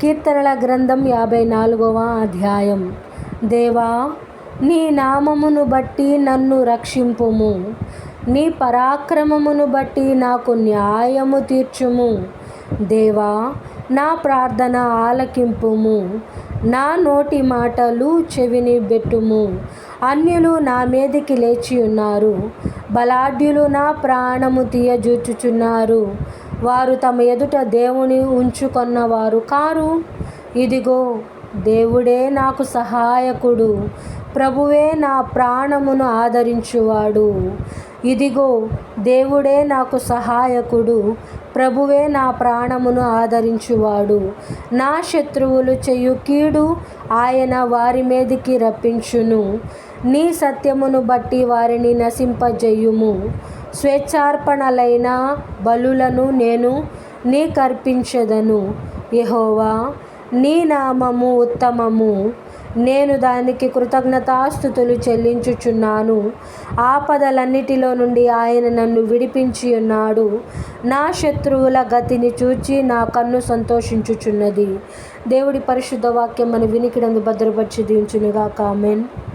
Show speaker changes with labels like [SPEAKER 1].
[SPEAKER 1] కీర్తనల గ్రంథం యాభై నాలుగవ అధ్యాయం. దేవా నీ నామమును బట్టి నన్ను రక్షింపుము. నీ పరాక్రమమును బట్టి నాకు న్యాయము తీర్చుము. దేవా నా ప్రార్థన ఆలకింపుము. నా నోటి మాటలు చెవిని బెట్టుము. అన్యులు నా మీదికి లేచి ఉన్నారు. బలాఢ్యులు నా ప్రాణము తీయజూచుచున్నారు. వారు తమ ఎదుట దేవుని ఉంచుకొన్నవారు కారు. ఇదిగో దేవుడే నాకు సహాయకుడు. ప్రభువే నా ప్రాణమును ఆదరించువాడు. ఇదిగో దేవుడే నాకు సహాయకుడు. ప్రభువే నా ప్రాణమును ఆదరించువాడు. నా శత్రువులు చెయ్యు కీడు ఆయన వారి మీదికి రప్పించును. నీ సత్యమును బట్టి వారిని నశింపజేయుము. స్వేచ్ఛార్పణలైన బలులను నేను నీ కర్పించదను యహోవా నీ నామము ఉత్తమము. నేను దానికి కృతజ్ఞతాస్థుతులు చెల్లించుచున్నాను. ఆపదలన్నిటిలో నుండి ఆయన నన్ను విడిపించి ఉన్నాడు. నా శత్రువుల గతిని చూచి నా కన్ను సంతోషించుచున్నది. దేవుడి పరిశుద్ధ వాక్యం మన వినికిడందు భద్రపరిచి దించునుగా కామెన్